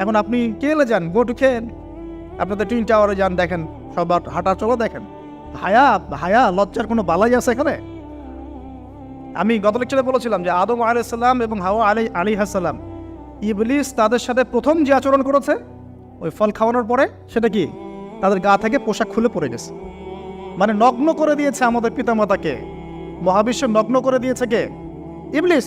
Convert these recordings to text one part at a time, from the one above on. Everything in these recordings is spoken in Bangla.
এখন আপনি কেলে যান গো টু খেন আপনাদের টুইন টাওয়ারে যান, দেখেন, সবার হাঁটা চলো দেখেন। হায়া হায়া লজ্জার কোনো বালাই আছে এখানে? আমি গত লেকচারে বলেছিলাম যে আদম আলাইসাল্লাম এবং হাওয়া আলী আলী হাসাল্লাম ইবলিস তাদের সাথে প্রথম যে আচরণ করেছে, ওই ফল খাওয়ানোর পরে, সেটা কি? তাদের গা থেকে পোশাক খুলে পড়ে গেছে। মানে নগ্ন করে দিয়েছে আমাদের পিতামাতাকে। মহাবিশ্ব নগ্ন করে দিয়েছে কে? ইবলিস।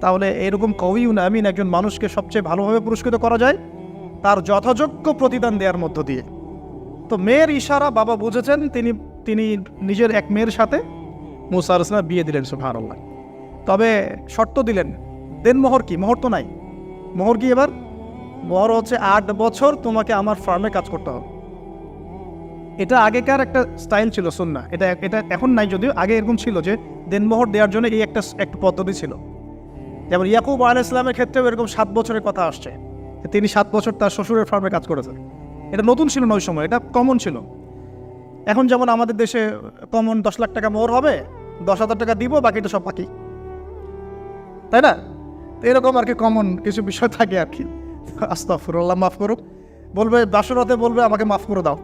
তাহলে এরকম কবিও না আমিন একজন মানুষকে সবচেয়ে ভালোভাবে পুরস্কৃত করা যায়? তার যথাযোগ্য প্রতিদান দেওয়ার মধ্য দিয়ে। তো মেয়ের ইশারা বাবা বুঝেছেন, তিনি তিনি নিজের এক মেয়ের সাথে মুসা আলাইসলাম বিয়ে দিলেন, সুবহানাল্লাহ। তবে শর্ত দিলেন, দেন মোহর কি? মোহর তো নাই। মোহর কি এবার? মোহর হচ্ছে আট বছর তোমাকে আমার ফার্মে কাজ করতে হবে। এটা আগেকার একটা স্টাইল ছিল সুন্না এটা এটা এখন নাই যদিও, আগে এরকম ছিল যে দেনমোহর দেওয়ার জন্য এই একটা একটা পদ্ধতি ছিল। যেমন ইয়াকুব আল ইসলামের ক্ষেত্রেও এরকম সাত বছরের কথা আসছে তিনি সাত বছর তার শ্বশুরের ফার্মে কাজ করেছেন। এটা নতুন ছিল না ওই সময়, এটা কমন ছিল। এখন যেমন আমাদের দেশে কমন দশ লাখ টাকা মোহর হবে, দশ হাজার টাকা দিব বাকিটা সব বাকি। তাই না? এরকম আর কি কমন কিছু বিষয় থাকে আর কি। আস্তাফুরল্লাহ মাফ করুক। বলবে, বাসরাতে বলবে, আমাকে মাফ করে দাও।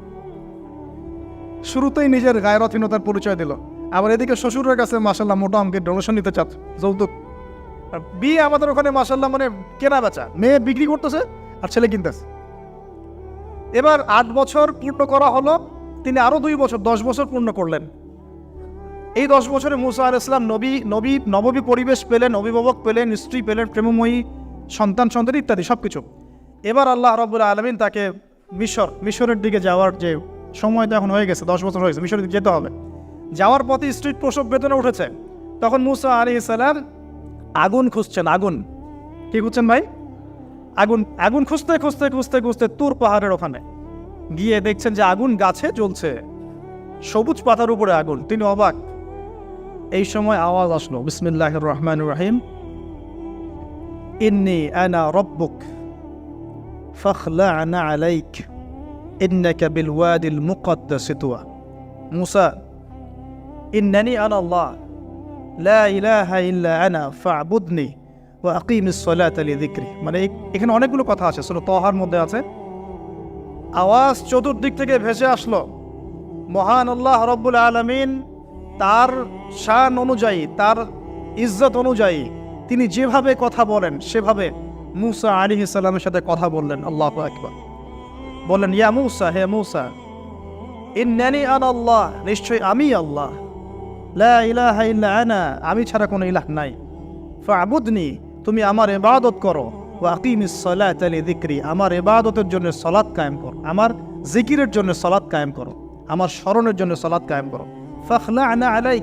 শুরুতেই নিজের গায়রথীনতার পরিচয় দিল। আবার এদিকে শ্বশুরের কাছে মাসাল্লাহ মোটা অঙ্কের ডোনেশন নিতে চাচ্ছে, যৌতুক। বিয়ে আমাদের ওখানে মাসাল্লাহ মানে কেনা বেচা। মেয়ে বিক্রি করতেছে আর ছেলে কিনতেছে। এবার আট বছর পূর্ণ করা হলো, তিনি আরও দুই বছর, দশ বছর পূর্ণ করলেন। এই দশ বছরে মুসা আল ইসলাম নবী নবী নববী পরিবেশ পেলেন, অভিভাবক পেলেন, স্ত্রী পেলেন, প্রেমময়ী, সন্তান সন্তান ইত্যাদি সব কিছু এবার আল্লাহ রব্বুল আলমিন তাকে মিশর, মিশরের দিকে যাওয়ার যে সময় তো এখন হয়ে গেছে, দশ বছর হয়েছে মিশরের দিকে যেতে হবে। যাওয়ার পথে স্ট্রিট প্রসব বেতনে উঠেছে। তখন মুসা আলি ইসালাম আগুন খুঁজছেন আগুন কি খুঁজছেন ভাই আগুন আগুন খুঁজতে খুঁজতে খুঁজতে খুঁজতে তুর পাহাড়ের ওখানে গিয়ে দেখছেন যে আগুন গাছে জ্বলছে সবুজ পাতার উপরে আগুন তিনি অবাক এই সময় আওয়াজ আসলো বিসমিল্লাহ রহমান রাহিম ইন্নি আনা রব্বুক فاخلعنا عليك إنك بالوادي المقدس طوى موسى إنني أنا الله লা ইলাহা ইল্লা আনা ফাবুদনি ও আকিম ইসলাত আলী মানে এখানে অনেকগুলো কথা আছে, সুরা তহার মধ্যে আছে। আওয়াজ চতুর্দিক থেকে ভেসে আসলো। মহান আল্লাহ রব্বুল আলমিন তার শান অনুযায়ী, তার ইজ্জত অনুযায়ী তিনি যেভাবে কথা বলেন, সেভাবে মুসা আলী ইসলামের সাথে কথা বললেন। আল্লাহ একবার বললেন, ইয়া মুসা, হে মুসা, ইন্নানি আন আল্লাহ, নিশ্চয়ই আমি আল্লাহ। লা আনা, আমি ছাড়া কোনো ইলাহ নাই। ফাবুদনি, তুমি আমার ইবাদত করো। ও আকিমিস সালাত আলি যিকরি আমার ইবাদতের জন্য সালাত কায়েম করো। আমার জিকিরের জন্য সালাত কায়েম করো। আমার স্মরণের জন্য সালাত কায়েম করো। ফাখলা'না আলাইক,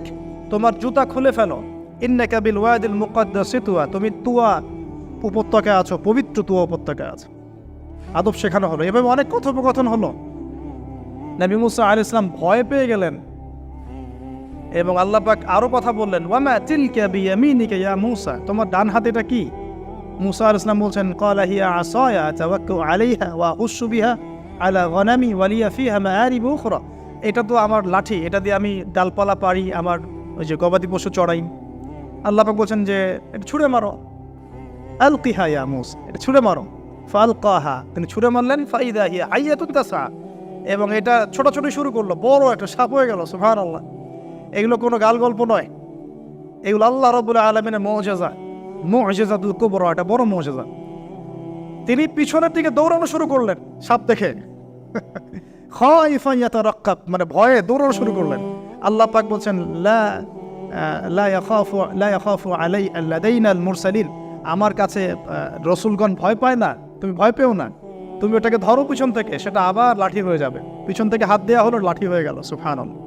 তোমার জুতা খুলে ফেলো। ইন্নাকা বিল ওয়াদিল মুকাদ্দাস তুয়া, তুমি তুয়া উপত্যকায় আছো, পবিত্র তুয়া উপত্যকায় আছো। আদব শেখানো হলো। এভাবে অনেক কথোপকথন হলো। নবী মুসা আল ইসলাম ভয় পেয়ে গেলেন। এবং আল্লাহ পাক আরও কথা বললেন, ওয়ামা তিলকা বিয়ামিনিকা ইয়া মুসা? তোমার ডান হাতে এটা কি? মুসা আলাইহিস সালাম বলছেন, ক্বালা হিয়া আসায়া তাওয়াক্কু আলাইহা ওয়া হুসু বিহা আলা গনামি ওয়ালিয়া ফিহা মাআরিব উখরা। এটা তো আমার লাঠি, এটা দিয়ে আমি ডালপালা পারি আমার ওই যে গবাদি পশু চড়াই। আল্লাহ পাক বলছেন যে, এটা ছুঁড়ে মারো। আলকিহা ইয়া মুস। এটা ছুঁড়ে মারো। ফাল ফালকাহা। তিনি ছুঁড়ে মারলেন, ফাইদা হিয়া হাইয়াতুন তাসা এবং এটা ছোট ছোট শুরু করল, বড় একটা সাপ হয়ে গেল, সুবহানাল্লাহ। এগুলো কোনো গাল গল্প নয়। এগুলো আল্লাহ রবুল্লা আলমিনের মৌজেজা। মৌজেজাতুল কুবর, এটা বড় মৌজেজা। তিনি পিছনের দিকে দৌড়ানো শুরু করলেন, সাপ দেখে। খাইফাইয়াতা মানে ভয়ে দৌড়ানো শুরু করলেন। আল্লাহ পাক বলছেন, লা আলাই আমার কাছে রসুলগণ ভয় পায় না, তুমি ভয় পেও না। তুমি ওটাকে ধরো পিছন থেকে, সেটা আবার লাঠি হয়ে যাবে। পিছন থেকে হাত দেওয়া হলো, লাঠি হয়ে গেল সুফানল্লাহ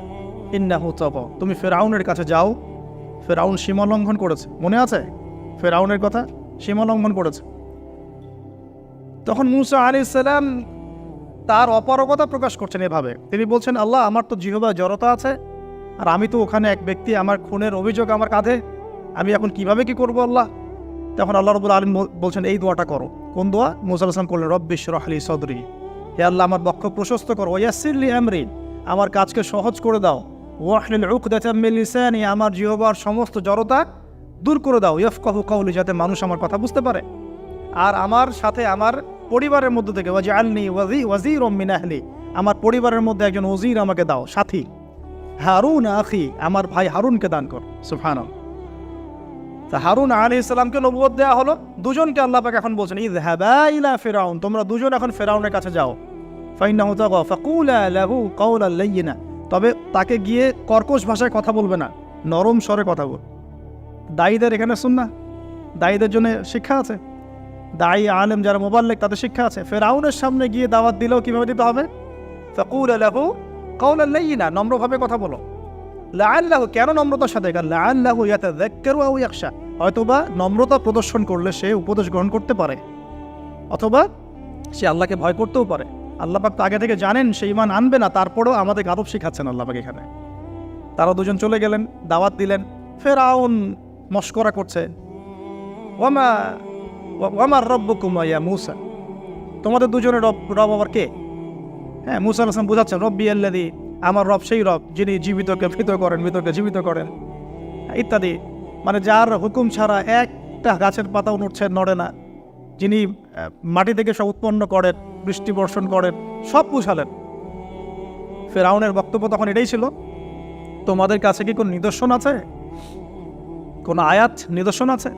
ইন্নাহু তব। তুমি ফেরাউনের কাছে যাও। ফেরাউন সীমা লঙ্ঘন করেছে। মনে আছে? ফেরাউনের কথা সীমা লঙ্ঘন করেছে। তখন মুসা আলী সালাম তার অপারগতা প্রকাশ করছেন এভাবে। তিনি বলছেন, আল্লাহ, আমার তো জিহবা জড়তা আছে, আর আমি তো ওখানে এক ব্যক্তি, আমার খুনের অভিযোগ আমার কাঁধে। আমি এখন কীভাবে কি করব আল্লাহ? তখন আল্লাহ রবুল আলম বলছেন, এই দোয়াটা করো। কোন দোয়া? মুসা আসলাম করলেন রব্বিশ রহলি সদরি। হে আল্লাহ, আমার বক্ষ প্রশস্ত করো। ওয়াসিল্লি আমরিন আমার কাজকে সহজ করে দাও। ওয়াহলিল উকদাতামিল লিসানি, আমার জিহবার সমস্ত জড়তা দূর করে দাও। ইয়ফকাহু কাউলি যাতে মানুষ আমার কথা বুঝতে পারে। আর আমার সাথে আমার পরিবারের মধ্যে থেকে ওয়াজি আলনি ওয়াজি ওয়াজির মিন আহলি, আমার পরিবারের মধ্যে একজন ওজির আমাকে দাও, সাথী। হারুন আখি, আমার ভাই হারুনকে দান কর। সুফান তা হারুন আলী ইসলামকে নবুয়ত দেওয়া হলো। দুজনকে আল্লাহ পাক এখন বলছেন ইদ ইলা ফেরাউন, তোমরা দুজন এখন ফেরাউনের কাছে যাও। ফাইনাহু তাগা, ফাকুলা লাহু কাউলাল লাইয়িনা। তবে তাকে গিয়ে কর্কশ ভাষায় কথা বলবে না, নরম স্বরে কথা বল। দায়ীদের এখানে শুন না দায়ীদের জন্য শিক্ষা আছে। দায়ী আলেম যারা মোবাল্লেক, তাদের শিক্ষা আছে। ফেরাউনের সামনে গিয়ে দাওয়াত দিলেও কীভাবে দিতে হবে? ফাকুল আলাহু কাউলাল না নম্রভাবে কথা বলো। লাআল্লাহু, কেন নম্রতার সাথে? কারণ লাআল্লাহু ইয়াতাযাক্কারু আও ইয়াখশা। হয়তোবা নম্রতা প্রদর্শন করলে সে উপদেশ গ্রহণ করতে পারে, অথবা সে আল্লাহকে ভয় করতেও পারে। আল্লাহ পাক তো আগে থেকে জানেন, সে ইমান আনবে না, তারপরেও আমাদের আদব শিখাচ্ছেন আল্লাহ পাক এখানে। তারা দুজন চলে গেলেন, দাওয়াত দিলেন, ফেরাউন মস্করা করছে মুসা? তোমাদের দুজনের রব রব আবার কে? হ্যাঁ মুসা আসলাম বুঝাচ্ছেন, রব্বি আল্লাদি আমার রব সেই রব যিনি জীবিতকে মৃত করেন, মৃতকে জীবিত করেন। ইত্যাদি। মানে যার হুকুম ছাড়া একটা গাছের পাতাও নড়ছে নড়ে না। যিনি মাটি থেকে সব উৎপন্ন করেন বৃষ্টি বর্ষণ করেন, সব বুঝালেন। ফেরাউনের বক্তব্য তখন এটাই ছিল, তোমাদের কাছে কি কোনো নিদর্শন আছে? কোনো আয়াত নিদর্শন আছে?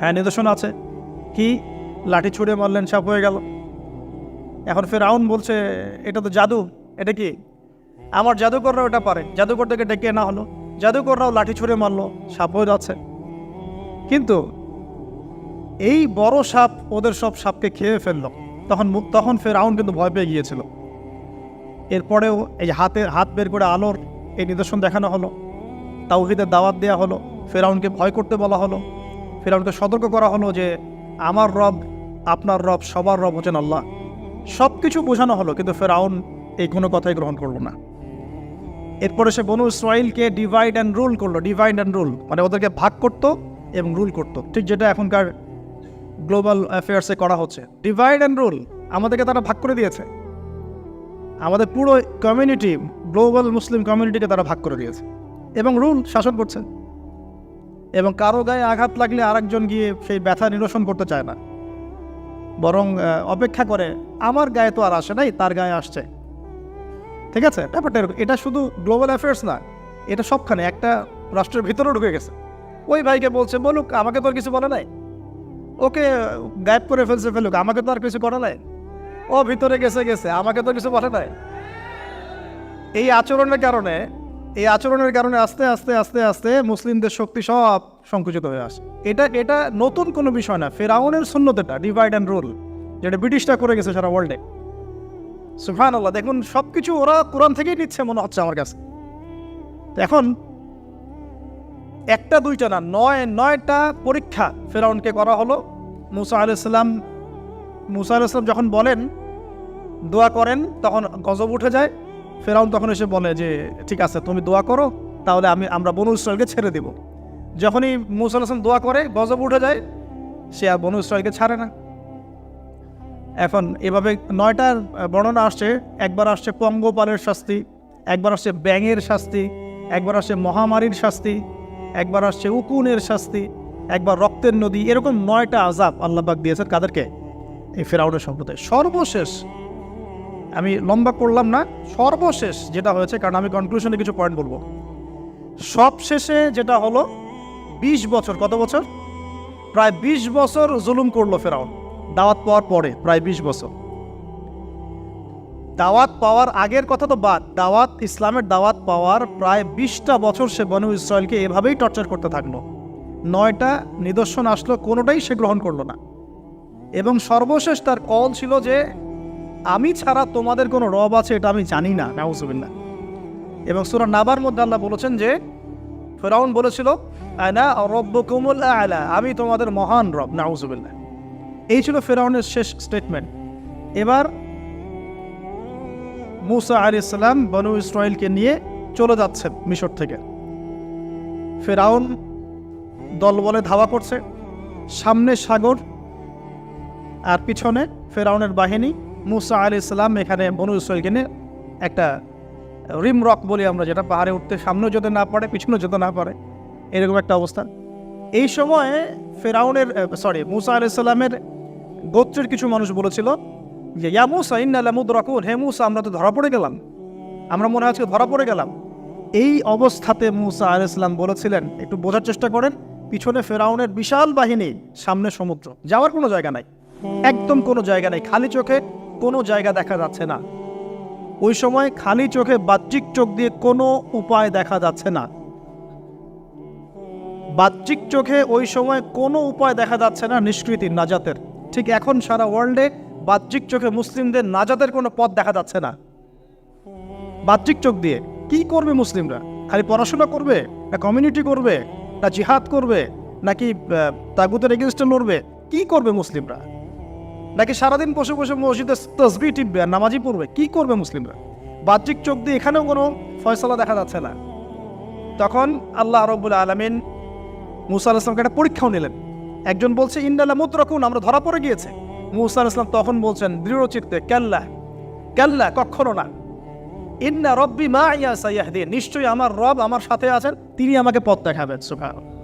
হ্যাঁ নিদর্শন আছে। কি? লাঠি ছুঁড়ে মারলেন, সাপ হয়ে গেল। এখন ফেরাউন বলছে, এটা তো জাদু, এটা কি? আমার জাদুকররা ওটা পারে। জাদুকর থেকে ডেকে না হলো। জাদুকররাও লাঠি ছুঁড়ে মারলো সাপও যাচ্ছে। কিন্তু এই বড় সাপ ওদের সব সাপকে খেয়ে ফেলল। তখন তখন ফেরাউন কিন্তু ভয় পেয়ে গিয়েছিল। এরপরেও এই হাতে হাত বের করে আলোর এই নিদর্শন দেখানো হলো, তাওহিদের দাওয়াত দেওয়া হলো, ফেরাউনকে ভয় করতে বলা হলো, ফেরাউনকে সতর্ক করা হলো যে আমার রব, আপনার রব, সবার রব হচ্ছেন আল্লাহ। সব কিছু বোঝানো হলো, কিন্তু ফেরাউন এই কোনো কথাই গ্রহণ করল না। এরপরে সে বনু ইসরায়েলকে ডিভাইড অ্যান্ড রুল করল ডিভাইড অ্যান্ড রুল মানে ওদেরকে ভাগ করতো এবং রুল করতো। ঠিক যেটা এখনকার গ্লোবাল অ্যাফেয়ার্সে করা হচ্ছে। ডিভাইড অ্যান্ড রুল আমাদেরকে তারা ভাগ করে দিয়েছে। আমাদের পুরো কমিউনিটি গ্লোবাল মুসলিম কমিউনিটিকে তারা ভাগ করে দিয়েছে। এবং রুল শাসন করছে। এবং কারও গায়ে আঘাত লাগলে আরেকজন গিয়ে সেই ব্যথা নিরসন করতে চায় না। বরং অপেক্ষা করে, আমার গায়ে তো আর আসে নাই, তার গায়ে আসছে। ঠিক আছে? ব্যাপারটা। এটা শুধু গ্লোবাল অ্যাফেয়ার্স না, এটা সবখানে, একটা রাষ্ট্রের ভিতরেও ঢুকে গেছে। ওই ভাইকে বলছে, বলুক, আমাকে তো কিছু বলে নাই। ওকে গায়েব করে ফেলছে, ফেলুক। আমাকে তো আর কিছু করে নাই। ও ভিতরে গেছে গেছে। আমাকে তো কিছু বলে নাই। এই আচরণের কারণে, এই আচরণের কারণে আস্তে আস্তে আস্তে আস্তে মুসলিমদের শক্তি সব সংকুচিত হয়ে আসে। এটা এটা নতুন কোনো বিষয় না। ফেরাউনের শূন্যত এটা ডিভাইড অ্যান্ড রুল যেটা ব্রিটিশটা করে গেছে সারা ওয়ার্ল্ডে সুফান আল্লাহ দেখুন সব কিছু ওরা কোরআন থেকেই নিচ্ছে, মনে হচ্ছে আমার কাছে। এখন একটা, দুইটা না, নয়, নয়টা পরীক্ষা ফেরাউনকে করা হলো। মুসা আলাইসাল্লাম মুসা আলাইসাল্লাম যখন বলেন, দোয়া করেন, তখন গজব উঠে যায়। ফেরাউন তখন এসে বলে যে, ঠিক আছে, তুমি দোয়া করো, তাহলে আমি, আমরা বনু ইসরায়েলকে ছেড়ে দিব। যখনই মুসা আলাইসলাম দোয়া করে, গজব উঠে যায়, সে আর বনু ইসরায়েলকে ছাড়ে না। এখন এভাবে নয়টার বর্ণনা আসছে, একবার আসছে পঙ্গপালের শাস্তি, একবার আসছে ব্যাঙের শাস্তি, একবার আসছে মহামারীর শাস্তি একবার আসছে উকুনের শাস্তি, একবার রক্তের নদী, এরকম নয়টা আজাব আল্লাহবাক দিয়েছেন কাদেরকে? এই ফেরাউনের সম্প্রদায়। সর্বশেষ, আমি লম্বা করলাম না, সর্বশেষ যেটা হয়েছে, কারণ আমি কনক্লুশনে কিছু পয়েন্ট বলব। সবশেষে যেটা হলো, বিশ বছর, কত বছর? প্রায় বিশ বছর জুলুম করল ফেরাউন। দাওয়াত পাওয়ার পরে, প্রায় বিশ বছর। দাওয়াত পাওয়ার আগের কথা তো বাদ। দাওয়াত, ইসলামের দাওয়াত পাওয়ার প্রায় বিশটা বছর সে বনু ইসরায়েলকে এভাবেই টর্চার করতে থাকল। নয়টা নিদর্শন আসলো, কোনোটাই সে গ্রহণ করল না। এবং সর্বশেষ তার কল ছিল যে, আমি ছাড়া তোমাদের কোনো রব আছে, এটা আমি জানি না, নাউজুবিল্লাহ। এবং সুরা নাবার মধ্যে আল্লাহ বলেছেন যে, ফেরাউন বলেছিল, আনা রব্বকুমুল আলা, আমি তোমাদের মহান রব, নাউজুবিল্লাহ। এই ছিল ফেরাউনের শেষ স্টেটমেন্ট এবার মুসা আলি ইসলাম বনু ইসরায়েলকে নিয়ে চলে যাচ্ছে মিশর থেকে। ফেরাউন দলবলে ধাওয়া করছে। সামনে সাগর আর পিছনে ফেরাউনের বাহিনী। মুসা আলি ইসলাম এখানে বনু ইসরায়েলকে নিয়ে একটা রিম রক বলি আমরা, যেটা পাহাড়ে উঠতে সামনেও যেতে না পারে, পিছনেও যেতে না পারে, এরকম একটা অবস্থা। এই সময়ে ফেরাউনের সরি মুসা আলি সাল্লামের গোত্রের কিছু মানুষ বলেছিল যে, ইয়া মুসা ইন্নালামুদ রকুন হে মুসা, আমরা তো ধরা পড়ে গেলাম। আমরা মনে হয় ধরা পড়ে গেলাম। এই অবস্থাতে মুসা আল ইসলাম বলেছিলেন, একটু বোঝার চেষ্টা করেন, পিছনে ফেরাউনের বিশাল বাহিনী, সামনে সমুদ্র। যাওয়ার কোনো জায়গা নাই। একদম কোনো জায়গা নাই। খালি চোখে কোনো জায়গা দেখা যাচ্ছে না। ওই সময় খালি চোখে বাহ্যিক চোখ দিয়ে কোনো উপায় দেখা যাচ্ছে না। বাহ্যিক চোখে ওই সময় কোনো উপায় দেখা যাচ্ছে না, নিষ্কৃতি, নাজাতের। ঠিক এখন সারা ওয়ার্ল্ডে বাহ্যিক চোখে মুসলিমদের নাজাদের কোনো পথ দেখা যাচ্ছে না। বাহ্যিক চোখ দিয়ে কি করবে মুসলিমরা? খালি পড়াশোনা করবে? না কমিউনিটি করবে? না জিহাদ করবে? নাকি তাগুতের এগেনস্টে লড়বে? কি করবে মুসলিমরা? নাকি সারাদিন বসে বসে মসজিদে তসবি টিপবে আর নামাজি পড়বে? কি করবে মুসলিমরা? বাহ্যিক চোখ দিয়ে এখানেও কোনো ফয়সলা দেখা যাচ্ছে না। তখন আল্লাহ রব্বুল আলমিন মুসা আলাহিসামকে একটা পরীক্ষাও নিলেন। একজন বলছে ইন্ডালা মুদ্রকুন আমরা ধরা পড়ে গিয়েছে। মুসা ইসলাম তখন বলছেন দৃঢ়চিত্তে ক্যাল্লা ক্যাল্লা কখনো না। ইন্না রব্বি মা ইয়া সাইয়াহদিন। নিশ্চয়ই আমার রব আমার সাথে আছেন, তিনি আমাকে পথ দেখাবেন, সুবহানাল্লাহ।